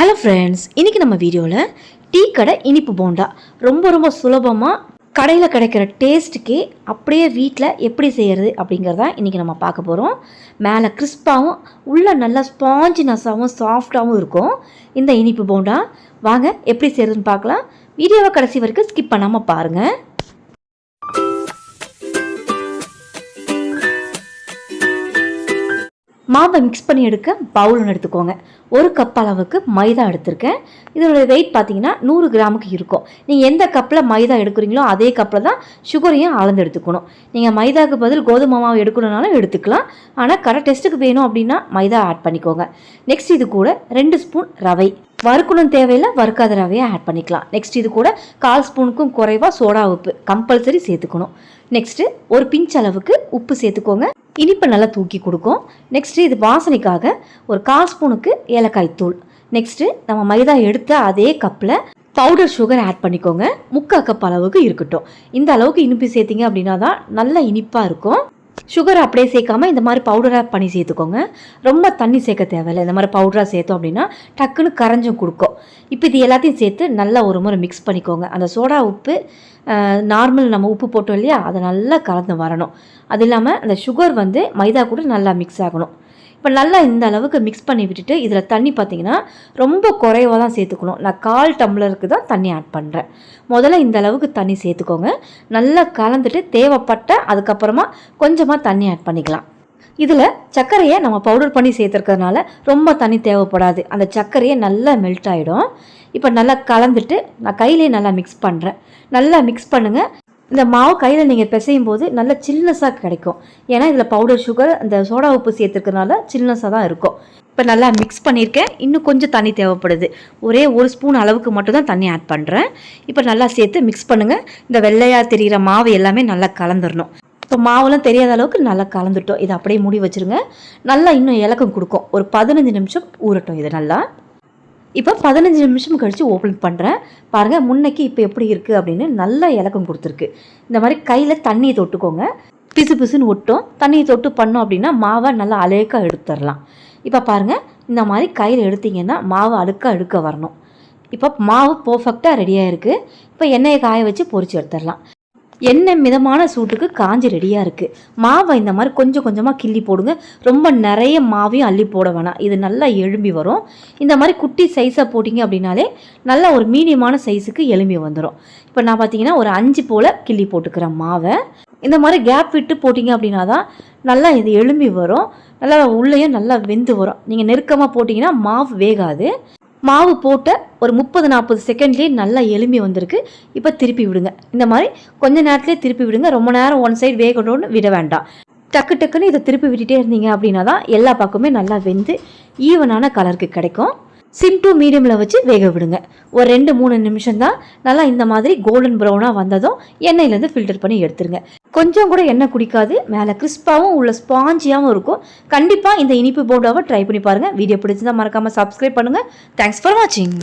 Hello friends இன்றைக்கி நம்ம வீடியோவில் டீ கடை இனிப்பு போண்டா. ரொம்ப ரொம்ப சுலபமாக கடையில் கிடைக்கிற டேஸ்ட்டுக்கே அப்படியே வீட்டில் எப்படி செய்கிறது அப்படிங்கிறத இன்றைக்கி நம்ம பார்க்க போகிறோம் மேலே கிறிஸ்பாகவும் உள்ளே நல்லா ஸ்பாஞ்சினஸாகவும் சாஃப்டாகவும் இருக்கும். இந்த இனிப்பு போண்டா. வாங்க எப்படி செய்கிறதுன்னு பார்க்கலாம். வீடியோவை கடைசி வரைக்கும் ஸ்கிப் பண்ணாமல் பாருங்கள் மாவை மிக்ஸ் பண்ணி எடுக்க பவுல் ஒன்று எடுத்துக்கோங்க. ஒரு கப் அளவுக்கு மைதா எடுத்திருக்கேன். இதனுடைய வெயிட் பார்த்தீங்கன்னா நூறு கிராமுக்கு இருக்கும். நீங்கள் எந்த கப்பில் மைதா எடுக்கிறீங்களோ அதே கப்பில் தான் சுகரையும் அளந்து எடுத்துக்கணும். நீங்கள் மைதாக்கு பதில் கோதுமை மாவு எடுக்கணுனாலும் எடுத்துக்கலாம். ஆனால் கரெக்ட் டெஸ்ட்டுக்கு வேணும் அப்படின்னா மைதா ஆட் பண்ணிக்கோங்க. நெக்ஸ்ட் இது கூட ரெண்டு ஸ்பூன் ரவை. வறுக்கணும் தேவையில்லை வறுக்காத ரவையை ஆட் பண்ணிக்கலாம். நெக்ஸ்ட் இது கூட கால் ஸ்பூனுக்கும் குறைவாக சோடா உப்பு. கம்பல்சரி சேர்த்துக்கணும். நெக்ஸ்ட்டு ஒரு பிஞ்ச் அளவுக்கு உப்பு சேர்த்துக்கோங்க. இனிப்பை நல்லா தூக்கி கொடுக்கும். நெக்ஸ்ட்டு இது வாசனைக்காக ஒரு கால் ஸ்பூனுக்கு ஏலக்காய் தூள். நெக்ஸ்ட்டு நம்ம மைதா எடுத்த அதே கப்பில் பவுடர் சுகர் ஆட் பண்ணிக்கோங்க. முக்கால் கப் அளவுக்கு இருக்கட்டும். இந்த அளவுக்கு இனிப்பு சேர்த்திங்க அப்படின்னா தான் நல்ல இனிப்பாக இருக்கும். சுகர் அப்படியே சேர்க்காம இந்த மாதிரி பவுடராக பண்ணி சேர்த்துக்கோங்க. ரொம்ப தண்ணி சேர்க்க தேவையில்லை. இந்த மாதிரி பவுடராக சேர்த்தோம் அப்படின்னா டக்குன்னு கரைஞ்சும் கொடுக்கும். இப்போ இது எல்லாத்தையும் சேர்த்து நல்லா ஒரு முறை மிக்ஸ் பண்ணிக்கோங்க. அந்த சோடா உப்பு நார்மல் நம்ம உப்பு போட்டோம் இல்லையா? அதை நல்லா கலந்து வரணும். அது இல்லாமல் அந்த சுகர் வந்து மைதா கூட நல்லா மிக்ஸ் ஆகணும். இப்போ நல்லா இந்த அளவுக்கு மிக்ஸ் பண்ணி விட்டுட்டு இதில் தண்ணி பார்த்தீங்கன்னா ரொம்ப குறைவாக தான் சேர்த்துக்கணும். நான் கால் டம்ளருக்கு தான் தண்ணி ஆட் பண்ணுறேன் முதல்ல இந்த அளவுக்கு தண்ணி சேர்த்துக்கோங்க. நல்லா கலந்துட்டு தேவைப்பட்ட அதுக்கப்புறமா கொஞ்சமாக தண்ணி ஆட் பண்ணிக்கலாம். இதில் சர்க்கரையை நம்ம பவுடர் பண்ணி சேர்த்துருக்கறதுனால ரொம்ப தண்ணி தேவைப்படாது. அந்த சர்க்கரையை நல்லா மெல்ட் ஆகிடும் இப்போ நல்லா கலந்துட்டு நான் கையிலேயே நல்லா மிக்ஸ் பண்ணுறேன் நல்லா மிக்ஸ் பண்ணுங்கள் இந்த மாவு கையில் நீங்கள் பிசையும் போது நல்ல சில்னஸாக கிடைக்கும். ஏன்னா இதில் பவுடர் சுகர் அந்த சோடா உப்பு சேர்த்துக்கிறதுனால சில்னஸாக தான் இருக்கும். இப்போ நல்லா மிக்ஸ் பண்ணியிருக்கேன். இன்னும் கொஞ்சம் தண்ணி தேவைப்படுது. ஒரே ஒரு ஸ்பூன் அளவுக்கு மட்டும் தான் தண்ணி ஆட் பண்ணுறேன் இப்போ நல்லா சேர்த்து மிக்ஸ் பண்ணுங்கள் இந்த வெள்ளையாக தெரிகிற மாவு எல்லாமே நல்லா கலந்துடணும் இப்போ மாவெல்லாம் தெரியாத அளவுக்கு நல்லா கலந்துட்டோம். இதை அப்படியே மூடி வச்சுருங்க. நல்லா இன்னும் இலக்கம் கொடுக்கும். ஒரு பதினஞ்சு நிமிஷம் ஊறட்டும் இது நல்லா. இப்போ பதினஞ்சு நிமிஷம் கழித்து ஓப்பன் பண்ணுறேன் பாருங்கள் முன்னைக்கு இப்போ எப்படி இருக்குது அப்படின்னு நல்லா இலக்கம் கொடுத்துருக்கு. இந்த மாதிரி கையில் தண்ணியை தொட்டுக்கோங்க. பிசு பிசுன்னு ஒட்டும். தண்ணியை தொட்டு பண்ணோம் அப்படின்னா மாவை நல்லா அழுக்காக எடுத்துடலாம். இப்போ பாருங்கள் இந்த மாதிரி கையில் எடுத்தீங்கன்னா மாவு அழுக்காக எடுக்க வரணும். இப்போ மாவு பர்ஃபெக்டாக ரெடியாக இருக்குது இப்போ எண்ணெயை காய வச்சு பொறிச்சு எடுத்துடலாம். எண்ணெய் மிதமான சூட்டுக்கு காஞ்சி ரெடியாக இருக்குது மாவை இந்த மாதிரி கொஞ்சம் கொஞ்சமாக கிள்ளி போடுங்க. ரொம்ப நிறைய மாவையும் அள்ளி போட வேணாம். இது நல்லா எழும்பி வரும். இந்த மாதிரி குட்டி சைஸாக போட்டிங்க அப்படின்னாலே நல்லா ஒரு மீடியமான சைஸுக்கு எலும்பி வந்துடும் இப்போ நான் பார்த்தீங்கன்னா ஒரு அஞ்சு போல் கிள்ளி போட்டுக்கிறேன் மாவை. இந்த மாதிரி கேப் விட்டு போட்டிங்க அப்படின்னா தான் நல்லா இது எழும்பி வரும். நல்லா உள்ளேயும் நல்லா வெந்து வரும். நீங்கள் நெருக்கமாக போட்டிங்கன்னா மாவு வேகாது. மாவு போட்ட ஒரு முப்பது நாற்பது செகண்ட்லேயே நல்லா எலும்பி வந்திருக்கு. இப்போ திருப்பி விடுங்க. இந்த மாதிரி கொஞ்ச நேரத்துலேயே திருப்பி விடுங்க. ரொம்ப நேரம் ஒன் சைடு வேகணும்னு விட வேண்டாம். டக்கு டக்குன்னு இதை திருப்பி விட்டுட்டே இருந்தீங்க அப்படின்னா தான் எல்லா பக்கமே நல்லா வெந்து ஈவனான கலருக்கு கிடைக்கும். சிம் டு மீடியமில் வச்சு வேக விடுங்க. ஒரு ரெண்டு மூணு நிமிஷம் தான் நல்லா இந்த மாதிரி கோல்டன் ப்ரௌனாக வந்ததும் எண்ணெயிலேருந்து ஃபில்டர் பண்ணி எடுத்துருங்க. கொஞ்சம் கூட எண்ணெய் குடிக்காது. மேலே கிறிஸ்பாகவும் உள்ள ஸ்பாஞ்சியாகவும் இருக்கும். கண்டிப்பாக இந்த இனிப்பு போர்டாவை ட்ரை பண்ணி பாருங்கள் வீடியோ பிடிச்சிருந்தால் மறக்காமல் சப்ஸ்கிரைப் பண்ணுங்கள் தேங்க்ஸ் ஃபார் வாட்சிங்